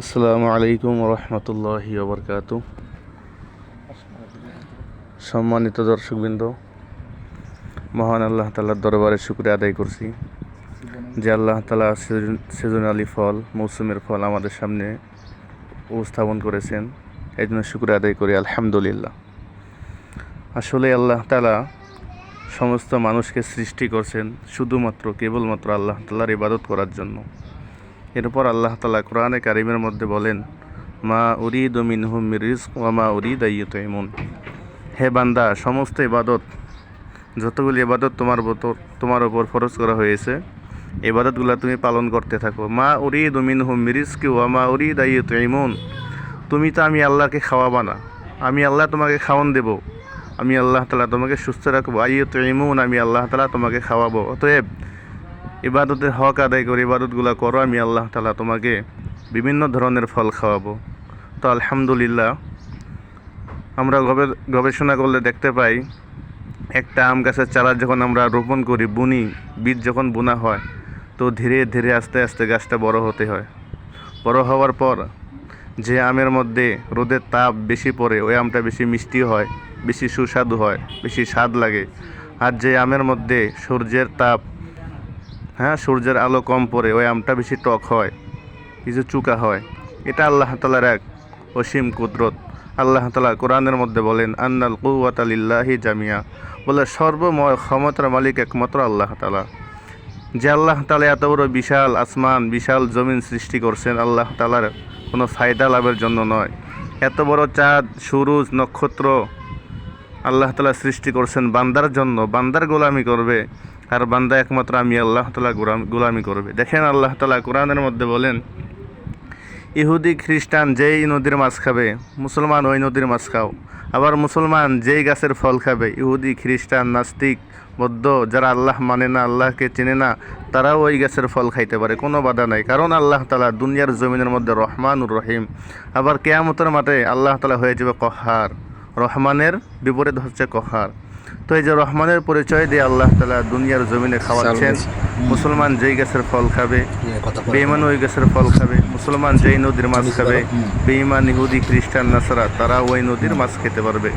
আসসালামু আলাইকুম রহমতুল্লাহি ওবরকাত সম্মানিত দর্শকবৃন্দ, মহান আল্লাহ তালার দরবারে শুক্রিয়া আদায় করছি যে আল্লাহ তালা সেজন আলী ফল, মৌসুমের ফল আমাদের সামনে উপস্থাপন করেছেন। এই জন্য শুক্রিয়া আদায় করি, আলহামদুলিল্লাহ। আসলে আল্লাহ তালা সমস্ত মানুষকে সৃষ্টি করছেন শুধুমাত্র, কেবলমাত্র আল্লাহ তালার ইবাদত করার জন্য। এরপর আল্লাহ তালা কোরআনে কারিমের মধ্যে বলেন, মা উরিদ মিনহুম রিজক ওয়া মা উরিদ আইয়ুতাইমুন হে বান্দা, সমস্ত ইবাদত, যতগুলি ইবাদত তোমার তোমার ওপর ফরজ করা হয়েছে, ইবাদতগুলো তুমি পালন করতে থাকো। মা উরিদ মিনহুম রিজকি ওয়া মা উরিদ আইয়ুতাইমুন তুমি তো আমি আল্লাহকে খাওয়াবা না, আমি আল্লাহ তোমাকে খাওয়ান দেব। আমি আল্লাহ তালা তোমাকে সুস্থ রাখব। আইয়ুতাইমুন আমি আল্লাহ তালা তোমাকে খাওয়াবো। অতএব ইবাদতের হক আদায় করে ইবাদতগুলো করো, আমি আল্লাহ তালা তোমাকে বিভিন্ন ধরনের ফল খাওয়াবো। তো আলহামদুলিল্লাহ, আমরা গবে- গবেষণা করলে দেখতে পাই, একটা আম গাছের চারা যখন আমরা রোপণ করি, বুনি, বীজ যখন বোনা হয়, তো ধীরে ধীরে আস্তে আস্তে গাছটা বড় হতে হয়। বড় হওয়ার পর যে আমের মধ্যে রোদের তাপ বেশি পড়ে, ওই আমটা বেশি মিষ্টি হয়। বেশি সুস্বাদু হয়, বেশি স্বাদ লাগে। আর যে আমের মধ্যে সূর্যের তাপ হ্যাঁ সূর্যের আলো কম পড়ে, ওই আমটা বেশি টক হয়, কিছু চুকা হয়। এটা আল্লাহ তালার এক অসীম কুদরত। আল্লাহ তালা কোরআনের মধ্যে বলেন, আন্নাল কুয়াত আলিল্লাহি জামিয়া। বলে, সর্বময় ক্ষমতার মালিক একমাত্র আল্লাহ তালা যে আল্লাহ তালা এত বড় বিশাল আসমান, বিশাল জমিন সৃষ্টি করছেন, আল্লাহ তালার কোনো ফায়দা লাভের জন্য নয়। এত বড় চাঁদ, সুরুজ, নক্ষত্র আল্লাহ তালা সৃষ্টি করছেন বান্দার জন্য, বান্দার গোলামি করবে, আর বান্দা একমাত্র আমি আল্লাহ তালা গোলামি করবে। দেখেন আল্লাহ তালা কোরআনের মধ্যে বলেন, ইহুদি খ্রিস্টান যেই নদীর মাছ খাবে, মুসলমান ওই নদীর মাছ খাও। আবার মুসলমান যেই গাছের ফল খাবে, ইহুদি খ্রিস্টান, নাস্তিক, বৌদ্ধ, যারা আল্লাহ মানে না, আল্লাহকে চেনে না, তারাও ওই গাছের ফল খাইতে পারে, কোনো বাধা নাই। কারণ আল্লাহ তালা দুনিয়ার জমিনের মধ্যে রহমানুর রহিম। আবার কেয়ামতের মাঠে আল্লাহ তালা হয়ে যাবে কহার। রহমানের বিপরীত হচ্ছে কহার। তো এই যে রহমানের পরিচয় দিয়ে আল্লাহ তালা দুনিয়ার জমিনে খাওয়াচ্ছেন মুসলমান যেই গাছের ফল খাবে বেইমান ওই গাছের ফল খাবে মুসলমান যেই নদীর মাছ খাবে বেইমান ইহুদি খ্রিস্টান নাসারা তারা ওই নদীর মাছ খেতে পারবে।